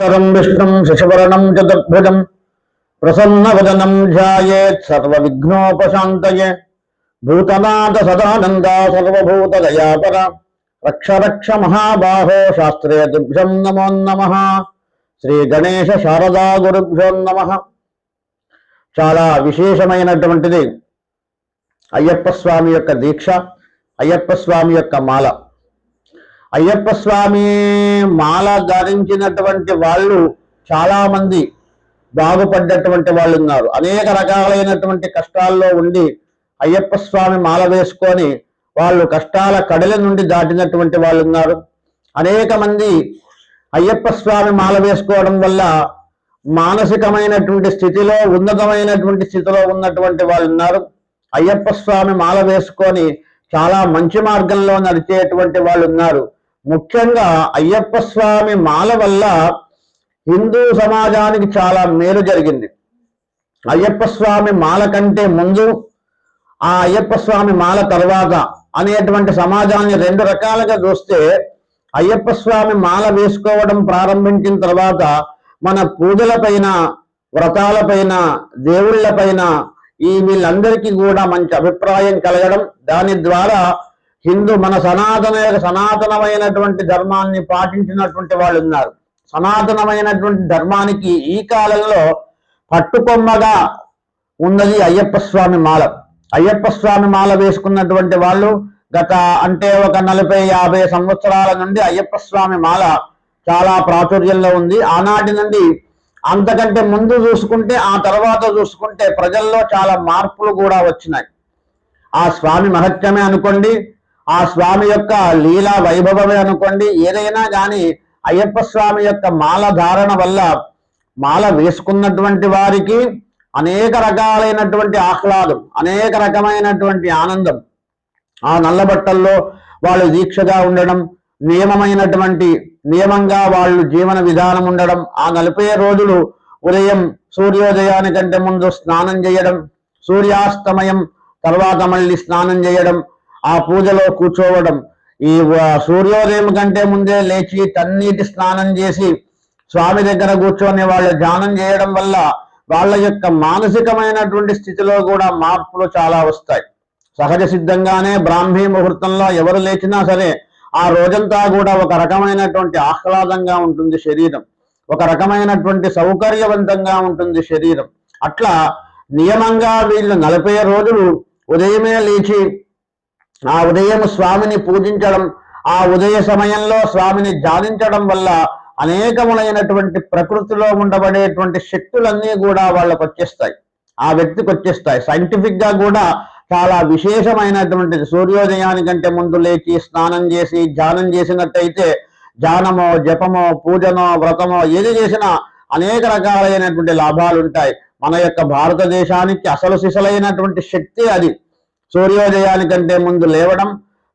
తరం విష్ణుం శశివర్ణం చతుర్భుజం ప్రసన్నవదనం ధ్యాయేత్ సర్వవిఘ్నోపశాంతయే. భూతనాథ సదానంద సర్వభూతదయాపర రక్ష రక్ష మహాబాహో శాస్త్రే దుర్భ్యం నమో నమ. శ్రీ గణేశ శారదా గురుభ్యో నమ. చాలా విశేషమైనటువంటిది అయ్యప్ప స్వామి యొక్క దీక్ష అయ్యప్ప స్వామి యొక్క మాల. అయ్యప్ప స్వామి మాల ధరించినటువంటి వాళ్ళు చాలా మంది బాగుపడ్డటువంటి వాళ్ళు ఉన్నారు. అనేక రకాలైనటువంటి కష్టాల్లో ఉండి అయ్యప్ప స్వామి మాల వేసుకొని వాళ్ళు కష్టాల కడల నుండి దాటినటువంటి వాళ్ళు ఉన్నారు. అనేక మంది అయ్యప్ప స్వామి మాల వేసుకోవడం వల్ల మానసికమైనటువంటి స్థితిలో ఉన్నతమైనటువంటి స్థితిలో ఉన్నటువంటి వాళ్ళు ఉన్నారు. అయ్యప్ప స్వామి మాల వేసుకొని చాలా మంచి మార్గంలో నడిచేటువంటి వాళ్ళు ఉన్నారు. ముఖ్యంగా అయ్యప్ప స్వామి మాల వల్ల హిందూ సమాజానికి చాలా మేలు జరిగింది. అయ్యప్ప స్వామి మాల కంటే ముందు ఆ అయ్యప్ప స్వామి మాల తర్వాత అనేటువంటి సమాజాన్ని రెండు రకాలుగా చూస్తే అయ్యప్ప స్వామి మాల వేసుకోవడం ప్రారంభించిన తర్వాత మన పూజలపైన వ్రతాలపైన దేవుళ్ళపైన ఈ వీళ్ళందరికీ కూడా మంచి అభిప్రాయం కలగడం దాని ద్వారా హిందూ మన సనాతన సనాతనమైనటువంటి ధర్మాన్ని పాటించినటువంటి వాళ్ళు ఉన్నారు. సనాతనమైనటువంటి ధర్మానికి ఈ కాలంలో పట్టుకొమ్మగా ఉన్నది అయ్యప్ప స్వామి మాల. అయ్యప్ప స్వామి మాల వేసుకున్నటువంటి వాళ్ళు గత అంటే ఒక నలభై యాభై సంవత్సరాల నుండి అయ్యప్ప స్వామి మాల చాలా ప్రాచుర్యంలో ఉంది. ఆనాటి నుండి అంతకంటే ముందు చూసుకుంటే ఆ తర్వాత చూసుకుంటే ప్రజల్లో చాలా మార్పులు కూడా వచ్చినాయి. ఆ స్వామి మహత్యమే అనుకోండి ఆ స్వామి యొక్క లీలా వైభవమే అనుకోండి. ఏదైనా కానీ అయ్యప్ప స్వామి యొక్క మాల ధారణ వల్ల మాల వేసుకున్నటువంటి వారికి అనేక రకాలైనటువంటి ఆహ్లాదం అనేక రకమైనటువంటి ఆనందం. ఆ నల్లబట్టల్లో వాళ్ళు దీక్షగా ఉండడం నియమమైనటువంటి నియమంగా వాళ్ళు జీవన విధానం ఉండడం ఆ నలభై రోజులు ఉదయం సూర్యోదయానికంటే ముందు స్నానం చేయడం సూర్యాస్తమయం తర్వాత మళ్ళీ స్నానం చేయడం ఆ పూజలో కూర్చోవడం ఈ సూర్యోదయం కంటే ముందే లేచి తన్నీటి స్నానం చేసి స్వామి దగ్గర కూర్చొని వాళ్ళు ధ్యానం చేయడం వల్ల వాళ్ళ యొక్క మానసికమైనటువంటి స్థితిలో కూడా మార్పులు చాలా వస్తాయి. సహజ సిద్ధంగానే బ్రాహ్మీ ముహూర్తంలో ఎవరు లేచినా సరే ఆ రోజంతా కూడా ఒక రకమైనటువంటి ఆహ్లాదంగా ఉంటుంది శరీరం. ఒక రకమైనటువంటి సౌకర్యవంతంగా ఉంటుంది శరీరం. అట్లా నియమంగా వీళ్ళు నలభై రోజులు ఉదయమే లేచి ఆ ఉదయం స్వామిని పూజించడం ఆ ఉదయ సమయంలో స్వామిని ధ్యానించడం వల్ల అనేకములైనటువంటి ప్రకృతిలో ఉండబడేటువంటి శక్తులన్నీ కూడా వాళ్ళకు వచ్చేస్తాయి ఆ వ్యక్తికి వచ్చేస్తాయి సైంటిఫిక్గా కూడా చాలా విశేషమైనటువంటిది సూర్యోదయానికంటే ముందు లేచి స్నానం చేసి ధ్యానం చేసినట్టయితే ధ్యానమో జపమో పూజనో వ్రతమో ఏది చేసినా అనేక రకాలైనటువంటి లాభాలు ఉంటాయి మన యొక్క భారతదేశానికి అసలు సిసలైనటువంటి శక్తి అది. సూర్యోదయానికంటే ముందు లేవడం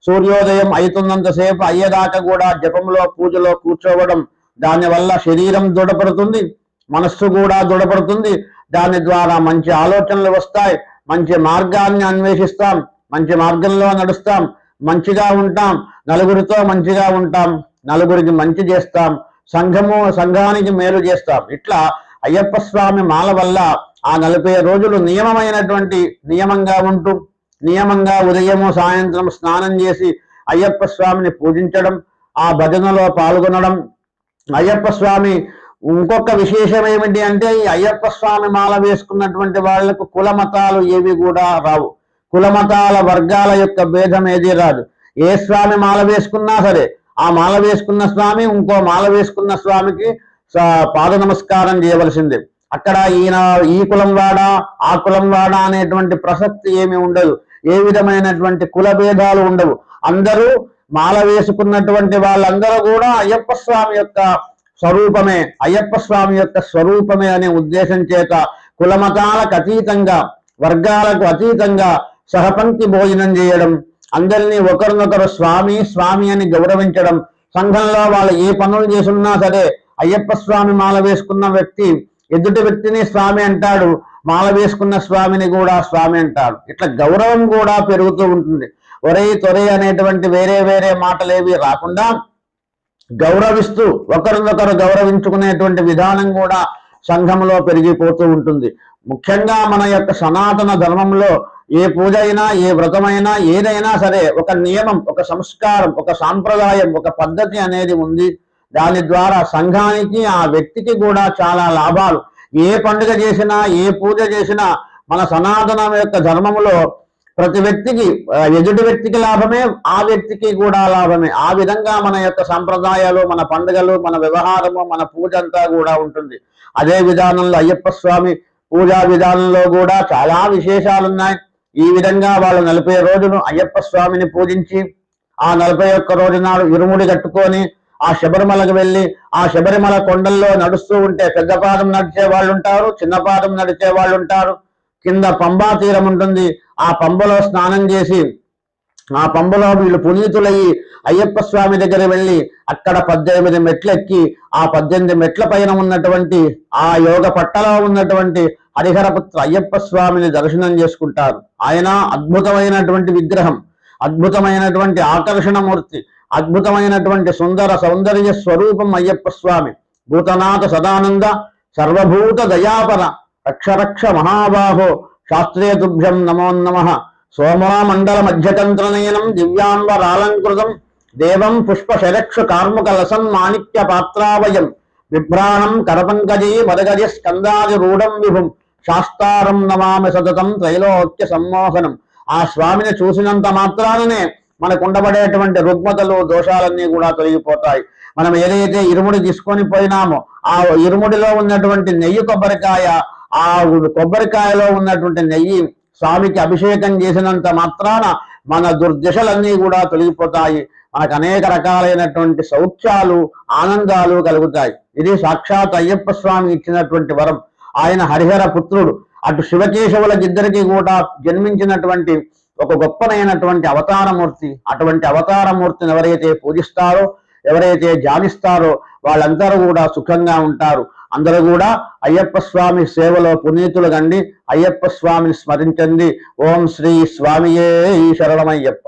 సూర్యోదయం అవుతున్నంతసేపు అయ్యేదాకా కూడా జపంలో పూజలో కూర్చోవడం దానివల్ల శరీరం దృఢపడుతుంది మనస్సు కూడా దృఢపడుతుంది. దాని ద్వారా మంచి ఆలోచనలు వస్తాయి మంచి మార్గాన్ని అన్వేషిస్తాం మంచి మార్గంలో నడుస్తాం మంచిగా ఉంటాం నలుగురితో మంచిగా ఉంటాం నలుగురికి మంచి చేస్తాం సంఘము సంఘానికి మేలు చేస్తాం. ఇట్లా అయ్యప్ప స్వామి మాల వల్ల ఆ నలభై రోజులు నియమమైనటువంటి నియమంగా ఉంటూ నియమంగా ఉదయము సాయంత్రం స్నానం చేసి అయ్యప్ప స్వామిని పూజించడం ఆ భజనలో పాల్గొనడం. అయ్యప్ప స్వామి ఇంకొక విశేషం ఏమిటి అంటే ఈ అయ్యప్ప స్వామి మాల వేసుకున్నటువంటి వాళ్ళకు కుల మతాలు ఏవి కూడా రావు. కుల మతాల వర్గాల యొక్క భేదం ఏది రాదు. ఏ స్వామి మాల వేసుకున్నా సరే ఆ మాల వేసుకున్న స్వామి ఇంకో మాల వేసుకున్న స్వామికి పాద నమస్కారం చేయవలసిందే. అక్కడ ఈయన ఈ కులం వాడా ఆ కులం వాడా అనేటువంటి ప్రసక్తి ఏమి ఉండదు. ఏ విధమైనటువంటి కుల భేదాలు ఉండవు. అందరూ మాల వేసుకున్నటువంటి వాళ్ళందరూ కూడా అయ్యప్ప స్వామి యొక్క స్వరూపమే అయ్యప్ప స్వామి యొక్క స్వరూపమే అనే ఉద్దేశం చేత కులమతాలకు అతీతంగా వర్గాలకు అతీతంగా సహపంక్తి భోజనం చేయడం అందరినీ ఒకరినొకరు స్వామి స్వామి అని గౌరవించడం సంఘంలో వాళ్ళు ఏ పనులు చేసున్నా సరే అయ్యప్ప స్వామి మాల వేసుకున్న వ్యక్తి ఎదుటి వ్యక్తిని స్వామి అంటాడు మాల వేసుకున్న స్వామిని కూడా స్వామి అంటాడు. ఇట్లా గౌరవం కూడా పెరుగుతూ ఉంటుంది. ఒరే తొరే అనేటువంటి వేరే వేరే మాటలేవి రాకుండా గౌరవిస్తూ ఒకరినొకరు గౌరవించుకునేటువంటి విధానం కూడా సంఘంలో పెరిగిపోతూ ఉంటుంది. ముఖ్యంగా మన యొక్క సనాతన ధర్మంలో ఏ పూజ అయినా ఏ వ్రతమైనా ఏదైనా సరే ఒక నియమం ఒక సంస్కారం ఒక సాంప్రదాయం ఒక పద్ధతి అనేది ఉంది. దాని ద్వారా సంఘానికి ఆ వ్యక్తికి కూడా చాలా లాభాలు. ఏ పండుగ చేసినా ఏ పూజ చేసినా మన సనాతన యొక్క ధర్మములో ప్రతి వ్యక్తికి ఎదుటి వ్యక్తికి లాభమే ఆ వ్యక్తికి కూడా లాభమే. ఆ విధంగా మన యొక్క సంప్రదాయాలు మన పండుగలు మన వ్యవహారము మన పూజ అంతా కూడా ఉంటుంది. అదే విధానంలో అయ్యప్ప స్వామి పూజా విధానంలో కూడా చాలా విశేషాలు ఉన్నాయి ఈ విధంగా వాళ్ళు నలభై రోజులు అయ్యప్ప స్వామిని పూజించి ఆ నలభై ఒక్క రోజు నాడు ఇరుముడి కట్టుకొని ఆ శబరిమలకు వెళ్ళి ఆ శబరిమల కొండల్లో నడుస్తూ ఉంటే పెద్ద పాదం నడిచే వాళ్ళు ఉంటారు చిన్న పాదం నడిచే వాళ్ళు ఉంటారు కింద పంబా తీరం ఉంటుంది. ఆ పంబలో స్నానం చేసి ఆ పంబలో వీళ్ళు పునీతులయ్యి అయ్యప్ప స్వామి దగ్గర వెళ్ళి అక్కడ పద్దెనిమిది మెట్లెక్కి ఆ పద్దెనిమిది మెట్ల పైన ఉన్నటువంటి ఆ యోగ పట్టలో ఉన్నటువంటి హరిహరపుత్ర అయ్యప్ప స్వామిని దర్శనం చేసుకుంటారు. ఆయన అద్భుతమైనటువంటి విగ్రహం అద్భుతమైనటువంటి ఆకర్షణమూర్తి. అద్భుతమైనటువంటి సుందర సౌందర్య స్వరూపం అయ్యప్ప స్వామి. భూతనాథ సదానంద సర్వభూత దయాపర రక్షరక్ష మహాబాహో శాస్త్రీయ తుభ్యం నమో నమ. సోమమండల మధ్యతంత్రనయనం దివ్యాంబరాలంకృతం దేవం పుష్పశరక్షు కార్ముక లసన్ మాణిక్య పాత్రావయం బిభ్రాణం కరపంకజీ వరగజ స్కందాది రూఢం విభుం శాస్తారం నమామి సతతం త్రైలోక్య సమ్మోహనం. ఆ స్వామిని చూసినంత మాత్రాననే మనకు ఉండబడేటువంటి రుగ్మతలు దోషాలన్నీ కూడా తొలగిపోతాయి. మనం ఏదైతే ఇరుముడి తీసుకొని పోయినామో ఆ ఇరుముడిలో ఉన్నటువంటి నెయ్యి కొబ్బరికాయ ఆ కొబ్బరికాయలో ఉన్నటువంటి నెయ్యి స్వామికి అభిషేకం చేసినంత మాత్రాన మన దుర్దశలన్నీ కూడా తొలగిపోతాయి. మనకు అనేక రకాలైనటువంటి సౌఖ్యాలు ఆనందాలు కలుగుతాయి. ఇది సాక్షాత్ అయ్యప్ప స్వామి ఇచ్చినటువంటి వరం. ఆయన హరిహర పుత్రుడు. అటు శివకేశవులకిద్దరికి కూడా జన్మించినటువంటి ఒక గొప్పనైనటువంటి అవతారమూర్తి అటువంటి అవతారమూర్తిని ఎవరైతే పూజిస్తారో ఎవరైతే ధ్యానిస్తారో వాళ్ళందరూ కూడా సుఖంగా ఉంటారు. అందరూ కూడా అయ్యప్ప స్వామి సేవలో పునీతులు కండి అయ్యప్ప స్వామిని స్మరించండి. ఓం శ్రీ స్వామియే శరణమయ్యప్ప.